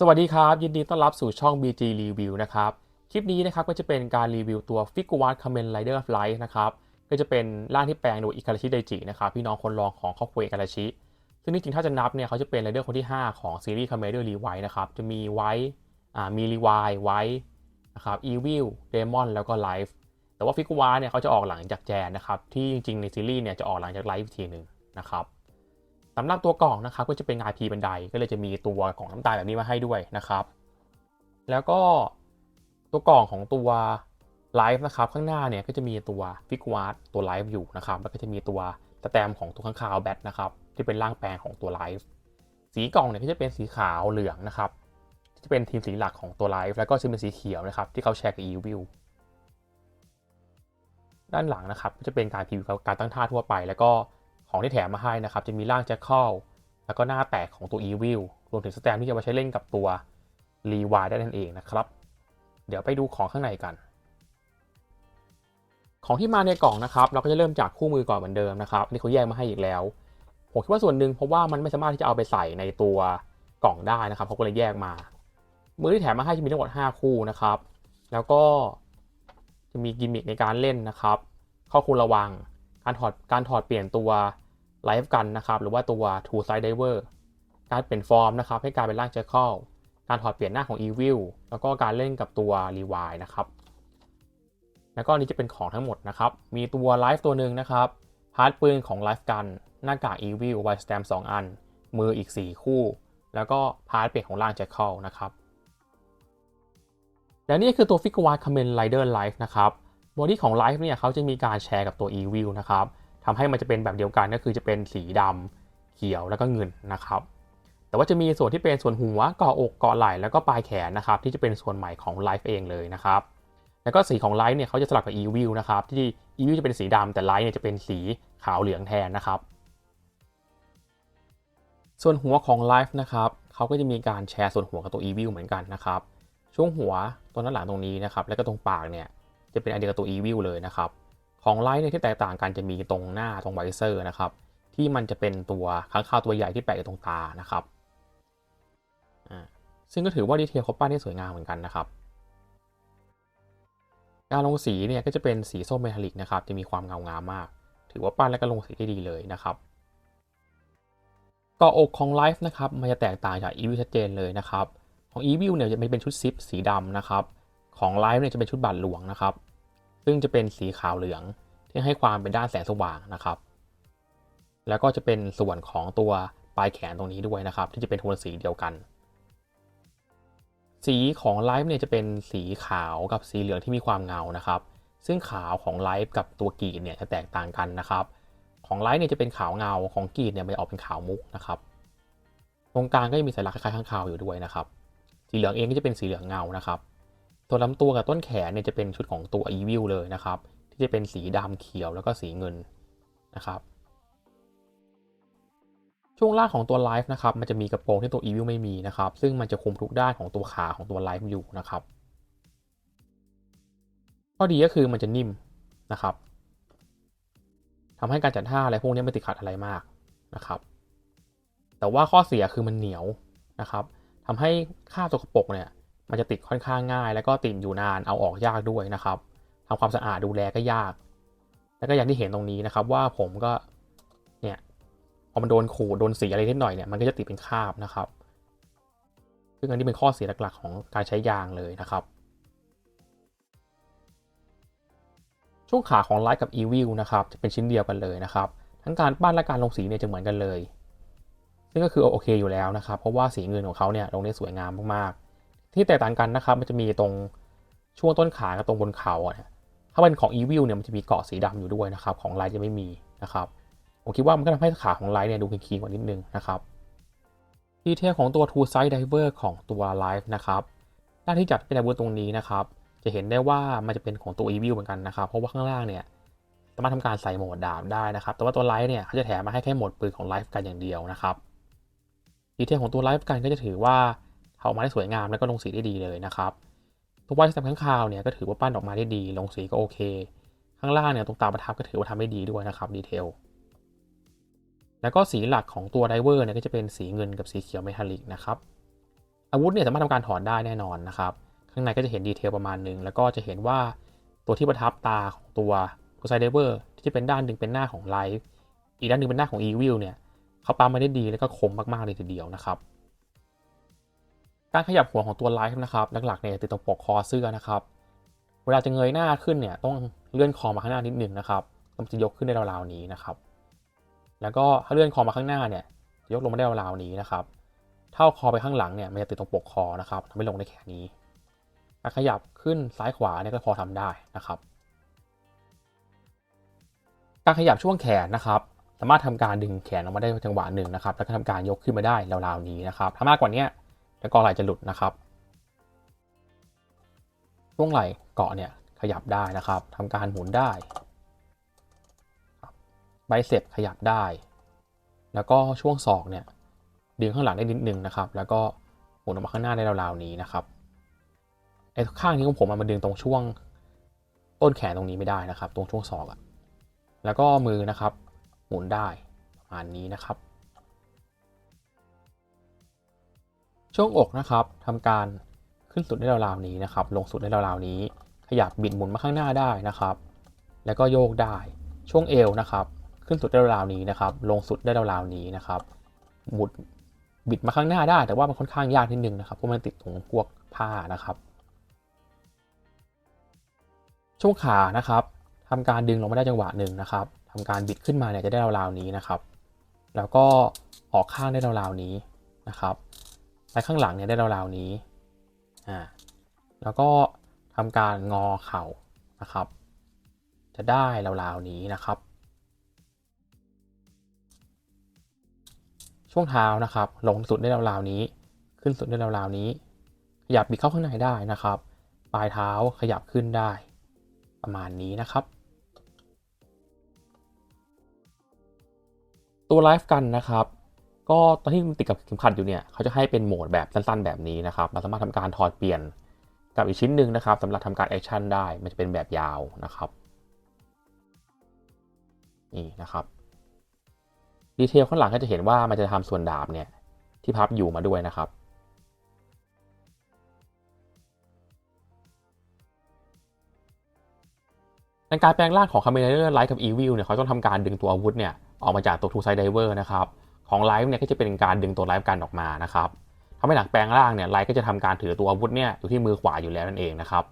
สวัสดีครับ ยินดีต้อนรับสู่ช่อง BG Review นะครับ คลิปนี้นะครับก็จะเป็นการรีวิวตัว f i g u a r t Kamen Rider of Light นะครับ ก็จะเป็นร่างที่แปลงโดยอิคาราชิไดจินะครับ พี่น้องคนรองของครอบครัวอิคาราชิ ซึ่งจริงๆถ้าจะนับเนี่ยเขาจะเป็นไรเดอร์คนที่ 5 ของซีรีส์ Kamen Rider Rewind นะครับ จะมีไวท์มีรีวายไวท์นะครับอีวิลเดมอนแล้วก็ไลฟ์แต่ว่าฟิก u วาเนี่ยเขาจะออกหลังจากแจนนะครับที่จริงๆในซีรีส์เนี่ยจะออกหลังจากไลฟ์ทีหนึ่งนะครับ สำหรับตัวกล่องนะครับก็จะเป็นงานพีบันไดก็เลยจะมีตัวกล่องน้ำตาลแบบนี้มาให้ด้วยนะครับ แล้วก็ตัวกล่องของตัวไลฟ์นะครับข้างหน้าเนี่ยก็จะมีตัวฟิกวาร์ตัวไลฟ์อยู่นะครับแล้วก็จะมีตัวสแตมของตัวข้างคาวแบทนะครับที่เป็นร่างแปลงของตัวไลฟ์สีกล่องเนี่ยก็จะเป็นสีขาวเหลืองนะครับที่จะเป็นทีมสีหลักของตัวไลฟ์แล้วก็จะเป็นสีเขียวนะครับที่เขาแชร์กับ e v i l ด้านหลังนะครับก็จะเป็นการพรีวิวการตั้งท่าทั่วไป แล้วก็ ของที่แถมมาให้นะครับ จะมีร่างแจ็คเคิลแล้วก็หน้าแตกของตัว e v i l รวมถึงสแตมที่จะมาใช้เล่นกับตัวรีวายได้นั่นเองนะครับ เดี๋ยวไปดูของข้างในกัน ของที่มาในกล่องนะครับ เราก็จะเริ่มจากคู่มือก่อนเหมือนเดิมนะครับนี่เขาแยกมาให้อีกแล้ว ผมคิดว่าส่วนหนึ่งเพราะว่ามันไม่สามารถที่จะเอาไปใส่ในตัวกล่องได้นะครับเขาก็เลยแยกมา มือที่แถมมาให้จะมีทั้งหมด5คู่นะครับ แล้วก็จะมีกิมมิคในการเล่นนะครับ ข้อควรระวัง การถอดการถอดเปลี่ยนตัว ไลฟ์กันนะครับ หรือว่าตัว Two Side Diver การเปลี่ยนฟอร์มนะครับ ให้กลายเป็นร่างเจคเคิลการถอดเปลี่ยนหน้าของ Evil แล้วก็การเล่นกับตัว Rewind นะครับ แล้วก็นี้จะเป็นของทั้งหมดนะครับ มีตัวไลฟ์ตัวหนึ่งนะครับพาร์ทปืนของไลฟ์กันหน้ากาก Evil White Stamp 2อัน มืออีก 4 คู่ แล้วก็พาร์ทเปลี่ยนของร่าง Jackal นะครับและนี่คือตัว f i g u r e Kamen Rider Life นะครับบอดี้ของ Life เนี่ยเขาจะมีการแชร์กับตัว Evil นะครับ ทำให้มันจะเป็นแบบเดียวกันก็คือจะเป็นสีดำเขียวแล้วก็เงินนะครับ แต่ว่าจะมีส่วนที่เป็นส่วนหัวเกาะอกเกาะไหล่แล้วก็ปลายแขนนะครับ ที่จะเป็นส่วนใหม่ของ Life เองเลยนะครับ แล้วก็สีของ Life เนี่ยเขาจะสลับกับ Evil นะครับที่ Evil จะเป็นสีดำแต่ Life เนี่ยจะเป็นสีขาวเหลืองแทนนะครับ ส่วนหัวของ Life นะครับเขาก็จะมีการแชร์ส่วนหัวกับตัว Evil เหมือนกันนะครับช่วงหัวตรงด้าหลังตรงนี้นะครับ แล้วก็ตรงปากเนี่ยจะเป็นอันเดียวกับตัว Evil เลยนะครับ ของไลท์เนี่ยที่แตกต่างกันจะมีตรงหน้าตรงไวเซอร์นะครับ ที่มันจะเป็นตัวค้างคาวตัวใหญ่ที่แปะอยู่ตรงตานะครับซึ่งก็ถือว่าดีเทลเขาปั้นได้สวยงามเหมือนกันนะครับการลงสีเนี่ยก็จะเป็นสีส้มเมทัลลิกนะครับ จะมีความเงางามมาก ถือว่าปั้นและก็ลงสีได้ดีเลยนะครับกาะอกของไลฟ์นะครับมันจะแตกต่างจากอีวิลชัดเจนเลยนะครับ ของอีวิลเนี่ยจะเป็นชุดซิปสีดำนะครับ ของไลฟ์เนี่ยจะเป็นชุดบาดหลวงนะครับ ซึ่งจะเป็นสีขาวเหลืองที่ให้ความเป็นด้านแสงสว่างนะครับ แล้วก็จะเป็นส่วนของตัวปลายแขนตรงนี้ด้วยนะครับ ที่จะเป็นโทนสีเดียวกัน สีของไลฟ์เนี่ยจะเป็นสีขาวกับสีเหลืองที่มีความเงานะครับ ซึ่งขาวของไลฟ์กับตัวกีดเนี่ยจะแตกต่างกันนะครับ ของไลฟ์เนี่ยจะเป็นขาวเงาของกีดเนี่ยมันจะออกเป็นขาวมุกนะครับ ตรงกลางก็จะมีสัญลักษณ์คล้ายๆข้างคาวอยู่ด้วยนะครับ สีเหลืองเองก็จะเป็นสีเหลืองเงานะครับ ตัวลำตัวกับต้นแขนเนี่ยจะเป็นชุดของตัว e v i l เลยนะครับ ที่จะเป็นสีดำเขียวแล้วก็สีเงินนะครับ ช่วงล่างของตัว Life นะครับมันจะมีกระโปรงที่ตัว Evil ไม่มีนะครับ ซึ่งมันจะคุมทุกด้านของตัวขาของตัว Life อยู่นะครับข้อดีก็คือมันจะนิ่มนะครับทำให้การจัดท่าอะไรพวกนี้ไม่ติดขัดอะไรมากนะครับ แต่ว่าข้อเสียคือมันเหนียวนะครับทำให้ค่าตัวกระปรกเนี่ย มันจะติดค่อนข้างง่าย แล้วก็ติดอยู่นานเอาออกยากด้วยนะครับทำความสะอาดดูแลก็ยาก แล้วก็อย่างที่เห็นตรงนี้นะครับว่าผมก็เนี่ยพอมันโดนขูดโดนสีอะไรนิดหน่อยเนี่ยมันก็จะติดเป็นคราบนะครับ ซึ่งอันนี้เป็นข้อเสียหลักๆของการใช้ยางเลยนะครับ ช่วงขาของไลท์กับ e v i l นะครับจะเป็นชิ้นเดียวกันเลยนะครับ ทั้งการปั้นและการลงสีเนี่ยจะเหมือนกันเลย ซึ่งก็คือโอเคอยู่แล้วนะครับ เพราะว่าสีเงินของเขาเนี่ยลงได้สวยงามมากๆ ที่แตกต่างกันนะครับมันจะมีตรงช่วงต้นขากับตรงบนเขาเนี่ยถ้าเป็นของ Evil เนี่ยมันจะมีเกาะสีดำอยู่ด้วยนะครับ ของไลท์จะไม่มีนะครับผมคิดว่ามันก็ทำให้ขาของไลท์เนี่ยดูคลีนกว่านิดนึงนะครับดีเทลของตัว Two Side Diver ของตัว Life นะครับด้านที่จัดเป็นอาวุธตรงนี้นะครับ จะเห็นได้ว่ามันจะเป็นของตัว Evil เหมือนกันนะครับ เพราะว่าข้างล่างเนี่ยสามารถทำการใส่โหมดดาบได้นะครับ แต่ว่าตัว Life เนี่ยเขาจะแถมมาให้แค่โหมดปืนของ Life กันอย่างเดียวนะครับดีเทลของตัว Life กันก็จะถือว่า ออกมาได้สวยงามแล้วก็ลงสีได้ดีเลยนะครับตัวไวท์สแตมข้างคาวเนี่ยก็ถือว่าปั้นออกมาได้ดี ลงสีก็โอเค ข้างล่างเนี่ยตรงตาประทับก็ถือว่าทำได้ดีด้วยนะครับดีเทลแล้วก็สีหลักของตัวไดเวอร์เนี่ยก็จะเป็นสีเงินกับสีเขียวเมทัลลิกนะครับอาวุธเนี่ยสามารถทำการถอดได้แน่นอนนะครับข้างในก็จะเห็นดีเทลประมาณหนึ่งแล้วก็จะเห็นว่าตัวที่ประทับตาของตัวตัวไซเดเวอร์ที่จะเป็นด้านหนึ่งเป็นหน้าของไลฟ์อีกด้านหนึ่งเป็นหน้าของอีวิลเนี่ยเขาปั๊มมาได้ดีแล้วก็คมมากๆเลยทีเดียวนะครับ การขยับหัวของตัวไลฟ์นะครับหลักๆเนี่ยติดตรงปกคอเสื้อนะครับ เวลาจะเงยหน้าขึ้นเนี่ยต้องเลื่อนคอมาข้างหน้านิดหนึ่งนะครับมันจะยกขึ้นได้ราวๆนี้นะครับ แล้วก็ถ้าเลื่อนคอมาข้างหน้าเนี่ยจะยกลงมาได้ราวๆนี้นะครับถ้าเอาคอไปข้างหลังเนี่ยมันจะติดตรงปกคอนะครับทำให้ลงได้แค่นี้การขยับขึ้นซ้ายขวาเนี่ยก็พอทำได้นะครับ การขยับช่วงแขนนะครับ สามารถทำการดึงแขนออกมาได้จังหวะหนึ่งนะครับ แล้วก็ทำการยกขึ้นมาได้ราวๆนี้นะครับ ถ้ามากกว่านี้ แล้วก็ไหล่จะหลุดนะครับช่วงไหล่เกาะเนี่ยขยับได้นะครับทำการหมุนได้ไบเซ็ปขยับได้ แล้วก็ช่วงศอกเนี่ยดึงข้างหลังได้นิดนึงนะครับ แล้วก็หมุนออกมาข้างหน้าได้ราวๆนี้นะครับไอ้ข้างนี้ของผมมันดึงตรงช่วงต้นแขนตรงนี้ไม่ได้นะครับ ตรงช่วงศอกอะแล้วก็มือนะครับ หมุนได้ประมาณนี้นะครับ ช่วงอกนะครับทำการขึ้นสุดได้ราวๆนี้นะครับ ลงสุดได้ราวๆนี้ ขยับบิดหมุนมาข้างหน้าได้นะครับ แล้วก็โยกได้ ช่วงเอวนะครับ ขึ้นสุดได้ราวๆนี้นะครับ ลงสุดได้ราวๆนี้นะครับหมุดบิดมาข้างหน้าได้ แต่ว่ามันค่อนข้างยากนิดนึงนะครับเพราะมันติดตรงพวกผ้านะครับ ช่วงขานะครับทำการดึงลงมาได้จังหวะหนึ่งนะครับทำการบิดขึ้นมาเนี่ยจะได้ราวๆนี้นะครับ แล้วก็ออกข้างได้ราวๆนี้นะครับ ไปข้างหลังเนี่ยได้ราวๆนี้อ่าแล้วก็ทำการงอเข่านะครับ จะได้ราวๆนี้นะครับ ช่วงเท้านะครับ ลงสุดได้ราวๆนี้ ขึ้นสุดได้ราวๆนี้ ขยับบิดเข้าข้างในได้นะครับ ปลายเท้าขยับขึ้นได้ประมาณนี้นะครับ ตัวไลฟ์กันนะครับ ก็ตอนที่มันติดกับเข็มขัดอยู่เนี่ยเขาจะให้เป็นโหมดแบบสั้นๆ แบบนี้นะครับเราสามารถทำการถอดเปลี่ยนกับอีกชิ้นหนึ่งนะครับสำหรับทำการแอคชั่นได้มันจะเป็นแบบยาวนะครับนี่นะครับดีเทลข้างหลังก็จะเห็นว่ามันจะทำส่วนดาบเนี่ยที่พับอยู่มาด้วยนะครับในการแปลงร่างของคาเมเนอร์ไลท์กับอีวิลเนี่ยเขาต้องทำการดึงตัวอาวุธเนี่ยออกมาจากตัวทูไซไดเวอร์นะครับ ของไลฟ์เนี่ยก็จะเป็นการดึงตัวไลฟ์กันออกมานะครับทำให้หลังแปลงร่างเนี่ยไลฟ์ก็จะทำการถือตัวอาวุธเนี่ยอยู่ที่มือขวาอยู่แล้วนั่นเองนะครับ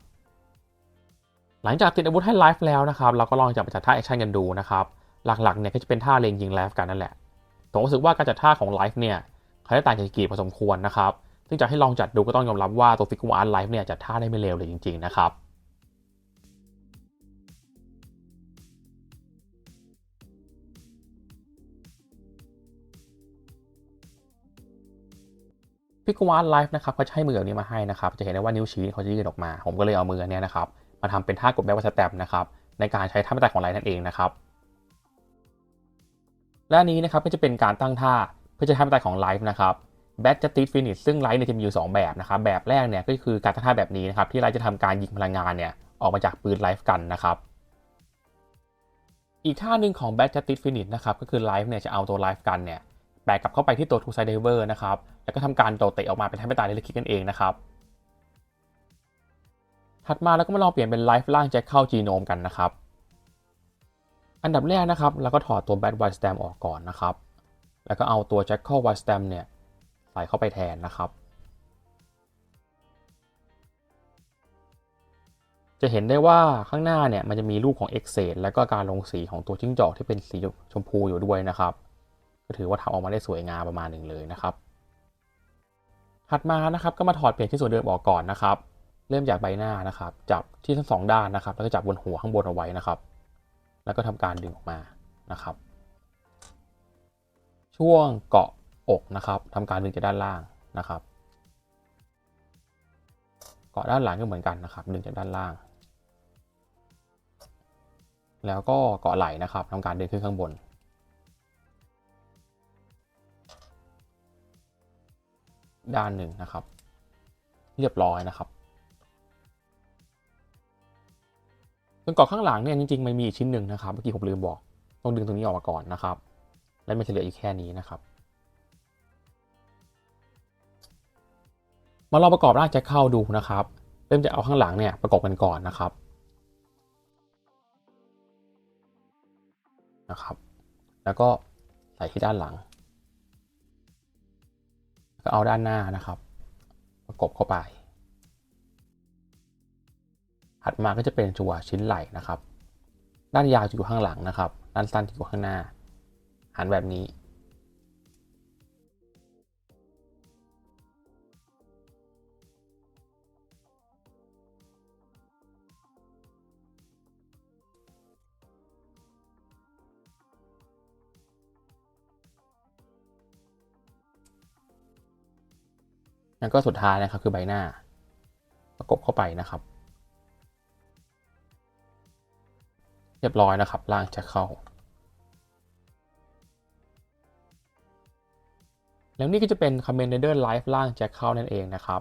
หลังจากติดอาวุธให้ไลฟ์แล้วนะครับเราก็ลองจับจัดท่าแอคชั่นกันดูนะครับหลักๆเนี่ยก็จะเป็นท่าเลงยิงไลฟ์กันนั่นแหละผมรู้สึกว่าการจัดท่าของไลฟ์เนี่ยเขาได้ต่างจากกีพอสมควรนะครับซึ่งจะให้ลองจัดดูก็ต้องยอมรับว่าตัวฟิกวาร์ไลฟ์เนี่ยจัดท่าได้ไม่เลวเลยจริงๆนะครับ พิกวานไลฟ์นะครับเขาจะให้มือแบบนี้มาให้นะครับ จะเห็นได้ว่านิ้วชี้เขาจะยืดออกมา ผมก็เลยเอามือเนี้ยนะครับมาทำเป็นท่ากดแบ็ควัสแตมนะครับในการใช้ท่าไม่ตายของไลฟ์นั่นเองนะครับและนี้นะครับก็จะเป็นการตั้งท่าเพื่อจะท่าไม่ตายของไลฟ์นะครับแบทจะติดฟินิชซึ่งไลฟ์เนี่ยจะมีอยู่2แบบนะครับแบบแรกเนี่ยก็คือการตั้งท่าแบบนี้นะครับที่ไลฟ์จะทำการยิงพลังงานเนี่ยออกมาจากปืนไลฟ์กันนะครับอีกท่าหนึ่งของแบทจะติดฟินิชนะครับก็คือไลฟ์เนี่ยจะเอาตัวไลฟ์กันเนี่ย แบกกลับเข้าไปที่ตัวทูไซเดเวอร์นะครับ แล้วก็ทำการโดดเตะออกมาเป็นแทบไม่ตาเลยคิกกันเองนะครับ ถัดมาแล้วก็มาลองเปลี่ยนเป็นไลฟ์ล่างแจ็คเข้าจีโนมกันนะครับ อันดับแรกนะครับเราก็ถอดตัวแบทไวสแตมออกก่อนนะครับ แล้วก็เอาตัวแจ็คเข้าไวสแตมเนี่ยใส่เข้าไปแทนนะครับ จะเห็นได้ว่าข้างหน้าเนี่ยมันจะมีรูปของเอ็กเซดแล้วก็การลงสีของตัวจิ้งจอกที่เป็นสีชมพูอยู่ด้วยนะครับ ถือว่าทำออกมาได้สวยงามประมาณหนึ่งเลยนะครับถัดมานะครับก็มาถอดเปลี่ยนที่ส่วนเดิมออกก่อนนะครับ เริ่มจากใบหน้านะครับ จับที่ทั้งสองด้านนะครับ แล้วก็จับบนหัวข้างบนเอาไว้นะครับ แล้วก็ทำการดึงออกมานะครับ ช่วงเกาะอกนะครับทำการดึงจากด้านล่างนะครับ เกาะด้านหลังก็เหมือนกันนะครับ ดึงจากด้านล่าง แล้วก็เกาะไหล่นะครับทำการดึงขึ้นข้างบน ด้านหนึ่งนะครับ เรียบร้อยนะครับส่วนเกาะข้างหลังเนี่ยจริงๆมันมีอีกชิ้นหนึ่งนะครับเมื่อกี้ผมลืมบอกต้องดึงตรงนี้ออกมาก่อนนะครับ แล้วมันจะเหลืออยู่แค่นี้นะครับ มาลองประกอบร่างแจ็คเข้าดูนะครับเริ่มจะเอาข้างหลังเนี่ยประกอบกันก่อนนะครับนะครับ แล้วก็ใส่ที่ด้านหลัง ก็เอาด้านหน้านะครับ ประกบเข้าไป ถัดมาก็จะเป็นจั่วชิ้นไหล่นะครับ ด้านยาวจะอยู่ข้างหลังนะครับ ด้านสั้นจะอยู่ข้างหน้าหันแบบนี้ แล้วก็สุดท้ายนะครับคือใบหน้า ประกบเข้าไปนะครับ เรียบร้อยนะครับร่างจะเข้า แล้วนี่ก็จะเป็น Kamen Rider Live ร่างแจ็คเข้านั่นเองนะครับ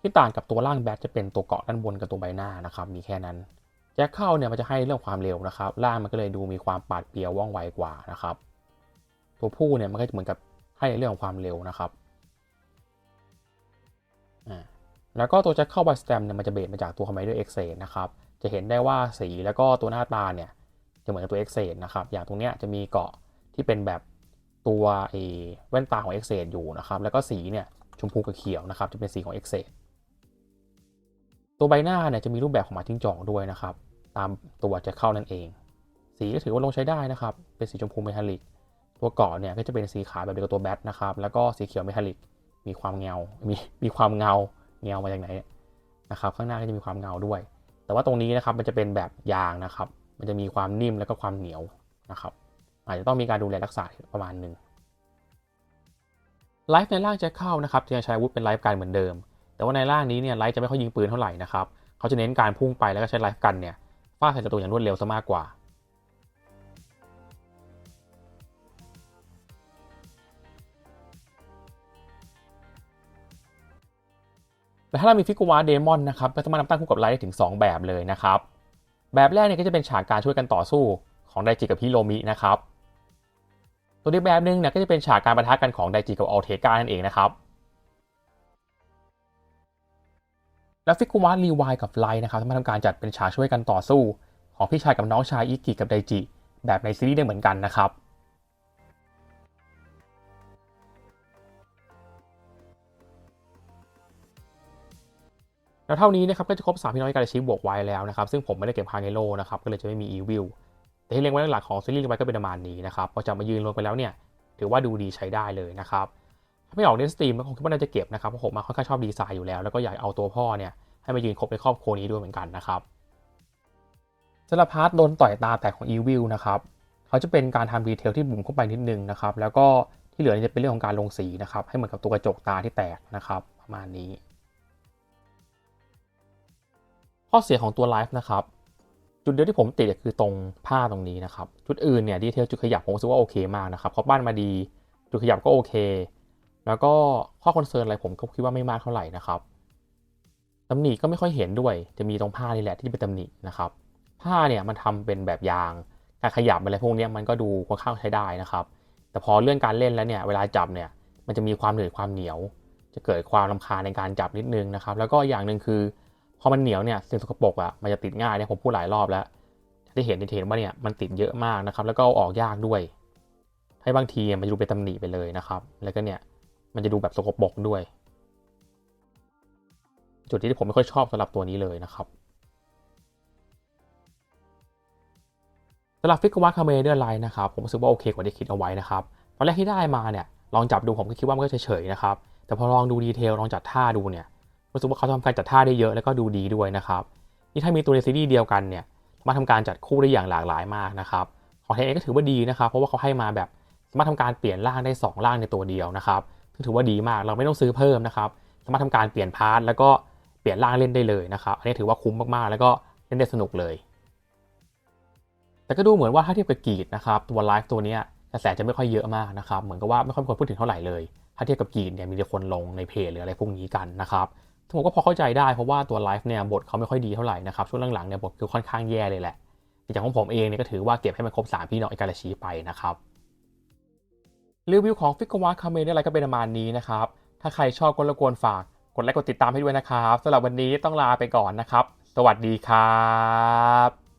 ที่ต่างกับตัวร่างแบทจะเป็นตัวเกาะด้านบนกับตัวใบหน้านะครับ มีแค่นั้นแจ็คเข้าเนี่ยมันจะให้เรื่องความเร็วนะครับร่างมันก็เลยดูมีความปาดเปียวว่องไวกว่านะครับ ตัวผู้เนี่ยมันก็จะเหมือนกับ ให้ในเรื่องของความเร็วนะครับแล้วก็ตัวแจ็คเข้าบ y ส t ตมเนี่ยมันจะเบสมาจากตัว Commander X นะครับ จะเห็นได้ว่าสีแล้วก็ตัวหน้าตาเนี่ยจะเหมือนกับตัว X นะครับ อย่างตรงเนี้ยจะมีเกาะที่เป็นแบบตัวเอแว่นตาของ X อยู่นะครับ แล้วก็สีเนี่ยชมพูกับเขียวนะครับ จะเป็นสีของ X ตัวใบหน้าเนี่ยจะมีรูปแบบของหมาจิ้งจอกด้วยนะครับ ตามตัวจ็คเข้านั่นเอง สีก็ถือว่าลงใช้ได้นะครับ เป็นสีชมพูเมทัลลิก ตัวเกาะเนี่ยก็จะเป็นสีขาวแบบเดียวกับตัวแบทนะครับ แล้วก็สีเขียวเมทัลลิก มีความเงา มีมีความเงา เงามาจากไหนนะครับ ข้างหน้าก็จะมีความเงาด้วย แต่ว่าตรงนี้นะครับมันจะเป็นแบบยางนะครับ มันจะมีความนิ่มแล้วก็ความเหนียวนะครับ อาจจะต้องมีการดูแลรักษาประมาณหนึ่งไลฟ์ในร่างจ็คเข้านะครับจะใช้อาวุธเป็นไลฟ์กันเหมือนเดิม แต่ว่าในร่างนี้เนี่ยไลฟ์จะไม่ค่อยยิงปืนเท่าไหร่นะครับ เขาจะเน้นการพุ่งไปแล้วก็ใช้ไลฟ์กันเนี่ยฟาดใส่ศัตรูอย่างรวดเร็วซะมากกว่า ถ้าเรามีฟิกวาเดมอนนะครับก็สามารถนำตั้งคู่กับไลท์ได้ถึง 2 แบบเลยนะครับ แบบแรกเนี่ยก็จะเป็นฉากการช่วยกันต่อสู้ของไดจิกับฮิโรมินะครับ ตัวอีกแบบหนึ่งเนี่ยก็จะเป็นฉากการประทะกันของไดจิกับอัลเทกานั่นเองนะครับ แล้วฟิกวารีวายกับไลท์นะครับสามารถทำการจัดเป็นฉากช่วยกันต่อสู้ ของพี่ชายกับน้องชายอิกิกับไดจิแบบในซีรีส์ได้เหมือนกันนะครับ แล้วเท่านี้นะครับก็จะครบ3พี่น้องการชีพบวกไว้แล้วนะครับซึ่งผมไม่ได้เก็บฮาเงโลนะครับก็เลยจะไม่มีอีวิลแต่ที่เล็งไว้หลักของซีรีส์ไว้ก็เป็นประมาณนี้นะครับพอจะมายืนลงไปแล้วเนี่ยถือว่าดูดีใช้ได้เลยนะครับถ้าไม่ออกเล่นสตรีมก็คงคิดว่าน่าจะเก็บนะครับเพราะผมมาค่อนข้างชอบดีไซน์อยู่แล้วแล้วก็อยากเอาตัวพ่อเนี่ยให้มายืนครบในครอบครัวนี้ด้วยเหมือนกันนะครับสำหรับพาร์ทโดนต่อยตาแตกของอีวิลนะครับเขาจะเป็นการทำดีเทลที่บุ๋มเข้าไปนิดนึงนะครับแล้วก็ที่เหลือจะเป็นเรื่องของการลงสีนะครับให้เหมือนกับตัวกระจกตาที่แตกนะครับประมาณนี้ ข้อเสียของตัวไลฟ์นะครับจุดเดียวที่ผมติดคือตรงผ้าตรงนี้นะครับ จุดอื่นเนี่ยดีเทลจุดขยับผมรู้สึกว่าโอเคมากนะครับเขาปั้นมาดี จุดขยับก็โอเค แล้วก็ข้อคอนเซิร์นอะไรผมก็คิดว่าไม่มากเท่าไหร่นะครับตำหนิก็ไม่ค่อยเห็นด้วย จะมีตรงผ้านี่แหละที่เป็นตำหนินะครับ ผ้าเนี่ยมันทำเป็นแบบยาง การขยับอะไรพวกนี้มันก็ดูค่อนข้างใช้ได้นะครับ แต่พอเรื่องการเล่นแล้วเนี่ยเวลาจับเนี่ยมันจะมีความเหนืดความเหนียว จะเกิดความลำคาในการจับนิดนึงนะครับ แล้วก็อย่างหนึ่งคือ พอมันเหนียวเนี่ยสิ่งสกปรกอะมันจะติดง่ายเนี่ยผมพูดหลายรอบแล้วที่เห็นที่เห็นว่าเนี่ยมันติดเยอะมากนะครับ แล้วก็อออกยากด้วย ให้บางทีมันจะดูเป็นตำหนิไปเลยนะครับ แล้วก็เนี่ยมันจะดูแบบสกปรกด้วย จุดที่ผมไม่ค่อยชอบสำหรับตัวนี้เลยนะครับสำหรับฟิกวาคาเมเดอร์ไลน์นะครับผมรู้สึกว่าโอเคกว่าที่คิดเอาไว้นะครับตอนแรกที่ได้มาเนี่ยลองจับดูผมก็คิดว่ามันก็เฉยๆนะครับแต่พอลองดูดีเทลลองจัดท่าดูเนี่ย รู้สึกว่าเขาทำการจัดท่าได้เยอะแล้วก็ดูดีด้วยนะครับนี่ถ้ามีตัวในซีรีส์เดียวกันเนี่ยสามารถทำการจัดคู่ได้อย่างหลากหลายมากนะครับของเทนเองก็ถือว่าดีนะครับ เพราะว่าเขาให้มาแบบสามารถทำการเปลี่ยนร่างได้ 2 ร่างในตัวเดียวนะครับถือว่าดีมากเราไม่ต้องซื้อเพิ่มนะครับสามารถทำการเปลี่ยนพาร์ทแล้วก็เปลี่ยนร่างเล่นได้เลยนะครับ อันนี้ถือว่าคุ้มมากๆ แล้วก็เล่นได้สนุกเลย แต่ก็ดูเหมือนว่าถ้าเทียบกับกีดนะครับ ตัวไลฟ์ตัวนี้กระแสจะไม่ค่อยเยอะมากนะครับ เหมือนกับว่าไม่ค่อยคนพูดถึงเท่าไหร่เลย ถ้าเทียบกับกีดเนี่ยมีแต่คนลงในเพจหรืออะไรพวกนี้กันนะครับ ผมก็พอเข้าใจได้เพราะว่าตัวไลฟ์เนี่ยบทเขาไม่ค่อยดีเท่าไหร่นะครับช่วงหลังๆเนี่ยบทคือค่อนข้างแย่เลยแหละอย่างของผมเองเนี่ยก็ถือว่าเก็บให้มันครบ3พี่น้องอิการาชีไปนะครับรีวิวของฟิกวาคาเมนอะไรก็เป็นประมาณนี้นะครับถ้าใครชอบก็รบกวนฝากกดไลค์กดติดตามให้ด้วยนะครับสำหรับวันนี้ต้องลาไปก่อนนะครับ สวัสดีครับ